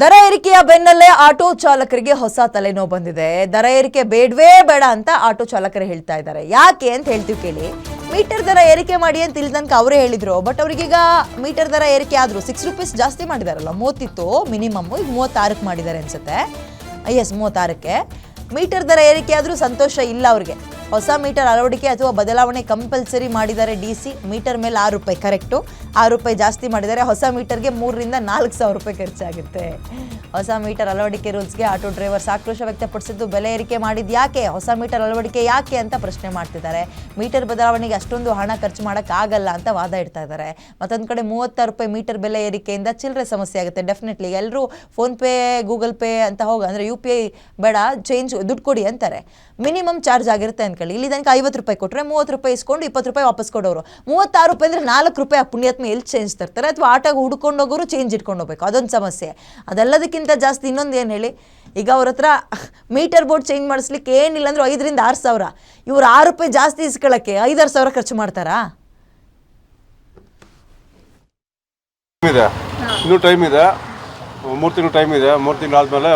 ದರ ಏರಿಕೆಯ ಬೆನ್ನಲ್ಲೇ ಆಟೋ ಚಾಲಕರಿಗೆ ಹೊಸ ತಲೆನೋವು ಬಂದಿದೆ. ದರ ಏರಿಕೆ ಬೇಡವೇ ಬೇಡ ಅಂತ ಆಟೋ ಚಾಲಕರು ಹೇಳ್ತಾ ಇದ್ದಾರೆ. ಯಾಕೆ ಅಂತ ಹೇಳ್ತೀವಿ ಕೇಳಿ. ಮೀಟರ್ ದರ ಏರಿಕೆ ಮಾಡಿ ಅಂತ ಇಲ್ಲಿ ತನಕ ಅವರೇ ಹೇಳಿದ್ರು. ಬಟ್ ಅವ್ರಿಗೀಗ ಮೀಟರ್ ದರ ಏರಿಕೆ ಆದರೂ ಸಿಕ್ಸ್ ರುಪೀಸ್ ಜಾಸ್ತಿ ಮಾಡಿದಾರಲ್ಲ, ಮೂವತ್ತಿತ್ತು ಮಿನಿಮಮ್. ಈಗ ಮೂವತ್ತಾರಕ್ಕೆ ಮಾಡಿದ್ದಾರೆ ಅನ್ಸುತ್ತೆ. ಎಸ್ ಮೂವತ್ತಾರಕ್ಕೆ. ಮೀಟರ್ ದರ ಏರಿಕೆ ಆದರೂ ಸಂತೋಷ ಇಲ್ಲ ಅವ್ರಿಗೆ. ಹೊಸ ಮೀಟರ್ ಅಳವಡಿಕೆ ಅಥವಾ ಬದಲಾವಣೆ ಕಂಪಲ್ಸರಿ ಮಾಡಿದ್ದಾರೆ ಡಿ ಸಿ ಮೀಟರ್ ಮೇಲೆ ಆರು ರೂಪಾಯಿ ಕರೆಕ್ಟು ಆರು ರೂಪಾಯಿ ಜಾಸ್ತಿ ಮಾಡಿದ್ದಾರೆ. ಹೊಸ ಮೀಟರ್ಗೆ ಮೂರರಿಂದ ನಾಲ್ಕು ಸಾವಿರ ರೂಪಾಯಿ ಖರ್ಚಾಗುತ್ತೆ. ಹೊಸ ಮೀಟರ್ ಅಳವಡಿಕೆ ರೂಲ್ಸ್ಗೆ ಆಟೋ ಡ್ರೈವರ್ಸ್ ಆಕ್ರೋಶ ವ್ಯಕ್ತಪಡಿಸಿದ್ದು, ಬೆಲೆ ಏರಿಕೆ ಮಾಡಿದ್ದು ಯಾಕೆ? ಹೊಸ ಮೀಟರ್ ಅಳವಡಿಕೆ ಯಾಕೆ ಅಂತ ಪ್ರಶ್ನೆ ಮಾಡ್ತಿದ್ದಾರೆ. ಮೀಟರ್ ಬದಲಾವಣೆಗೆ ಅಷ್ಟೊಂದು ಹಣ ಖರ್ಚು ಮಾಡೋಕ್ಕಾಗಲ್ಲ ಅಂತ ವಾದ ಇಡ್ತಾ ಇದ್ದಾರೆ. ಮತ್ತೊಂದು ಕಡೆ ಮೂವತ್ತಾರು ರೂಪಾಯಿ ಮೀಟರ್ ಬೆಲೆ ಏರಿಕೆಯಿಂದ ಚಿಲ್ಲರೆ ಸಮಸ್ಯೆ ಆಗುತ್ತೆ. ಡೆಫಿನೆಟ್ಲಿ ಎಲ್ಲರೂ ಫೋನ್ಪೇ ಗೂಗಲ್ ಪೇ ಅಂತ ಹೋಗ, ಅಂದರೆ ಯು ಪಿ ಐ ಬೇಡ ಚೇಂಜ್ ದುಡ್ಡು ಕೊಡಿ ಅಂತಾರೆ. ಮಿನಿಮಮ್ ಚಾರ್ಜ್ ಆಗಿರುತ್ತೆ ಅನ್ಕೊಳ್ಳಿ ಇಲ್ಲಿ ತನಕ ಐವತ್ತು ರೂಪಾಯಿ ಕೊಟ್ಟರೆ ಮೂವತ್ತು ರೂಪಾಯಿ ಇಸ್ಕೊಂಡು ಇಪ್ಪತ್ತು ರೂಪಾಯಿ ವಾಪಸ್ ಕೊಡೋರು. ಮೂವತ್ತಾರು ರೂಪಾಯಿ ಅಂದರೆ ನಾಲ್ಕು ರೂಪಾಯಿ ಆ ಪುಣ್ಯಾತ್ಮ ಎಲ್ಲಿ ಚೇಂಜ್ ತರ್ತಾರೆ? ಅಥವಾ ಆಟೋಗೆ ಹುಡ್ಕೊಂಡು ಹೋಗೋರು ಚೇಂಜ್ ಇಟ್ಕೊಂಡು ಹೋಗ್ಬೇಕು. ಅದೊಂದು ಸಮಸ್ಯೆ. ಅದೆಲ್ಲದಕ್ಕಿಂತ ಜಾಸ್ತಿ ಇನ್ನೊಂದು ಏನು ಹೇಳಿ? ಈಗ ಅವ್ರ ಹತ್ರ ಮೀಟರ್ ಬೋರ್ಡ್ ಚೇಂಜ್ ಮಾಡಿಸ್ಲಿಕ್ಕೆ ಏನಿಲ್ಲ ಅಂದ್ರೆ ಐದರಿಂದ ಆರು ಸಾವಿರ. ಇವ್ರು ಆರು ರೂಪಾಯಿ ಜಾಸ್ತಿ ಇಸ್ಕೊಳ್ಳೋಕ್ಕೆ ಐದಾರು ಸಾವಿರ ಖರ್ಚು ಮಾಡ್ತಾರಾ? ಇದೆ. ಇನ್ನೂ ಟೈಮ್ ಇದೆ. ಮೂರು ತಿಂಗಳು ಟೈಮ್ ಇದೆ. ಮೂರು ತಿಂಗಳು ಆದಮೇಲೆ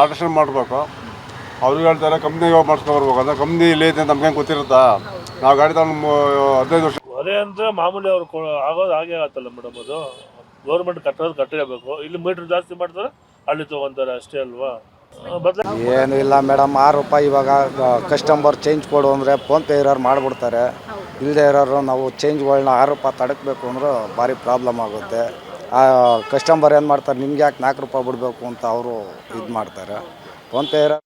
ಆಲ್ಟ್ರೇಷನ್ ಮಾಡಬೇಕು. ಅವ್ರಿಗೆ ಹೇಳ್ತಾರೆ ಕಂಪ್ನಿ ಇವಾಗ ಮಾಡಿಸ್ಕೊಬರ್ಬೇಕು ಅಂದರೆ ಕಂಪ್ನಿ ಇಲ್ಲಿ ಐತೆ ಅಂತ ನಮ್ಗೆ ಗೊತ್ತಿರುತ್ತಾ? ನಾವು ಗಾಡಿ ತಗೊಂಡು ಹದಿನೈದು ವರ್ಷ ಹೊರೆ ಅಂದ್ರೆ ಮಾಮೂಲಿ ಅವ್ರು ಕೊ- ಆಗೋದು ಹಾಗೆ ಆಗತ್ತಲ್ಲ ಮೇಡಮ್ ಅದು. ಗೌರ್ಮೆಂಟ್ ಕಟ್ಟೋದು ಕಟ್ಟಲೇಬೇಕು ಇಲ್ಲಿ ಮೀಟರ್ ಜಾಸ್ತಿ ಮಾಡ್ತಾರೆ ಅಲ್ಲಿ ತಗೊಂತಾರೆ ಅಷ್ಟೇ ಅಲ್ವಾ? ಬದಲ ಏನು ಇಲ್ಲ ಮೇಡಮ್ ಆರು ರೂಪಾಯಿ ಇವಾಗ ಕಸ್ಟಮರ್ ಚೇಂಜ್ ಕೊಡು ಅಂದರೆ ಫೋನ್ಪೇ ಇರೋರು ಮಾಡಿಬಿಡ್ತಾರೆ. ಇಲ್ಲದೆ ಇರೋರು ನಾವು ಚೇಂಜ್ಗಳನ್ನ ಆರು ರೂಪಾಯಿ ತಡಕಬೇಕು ಅಂದ್ರೆ ಭಾರಿ ಪ್ರಾಬ್ಲಮ್ ಆಗುತ್ತೆ. ಆ ಕಸ್ಟಮರ್ ಏನು ಮಾಡ್ತಾರೆ ನಿಮ್ಗೆ ಯಾಕೆ ನಾಲ್ಕು ರೂಪಾಯಿ ಬಿಡಬೇಕು ಅಂತ ಅವರು ಇದು ಮಾಡ್ತಾರೆ. ಫೋನ್ಪೇ ಇರೋ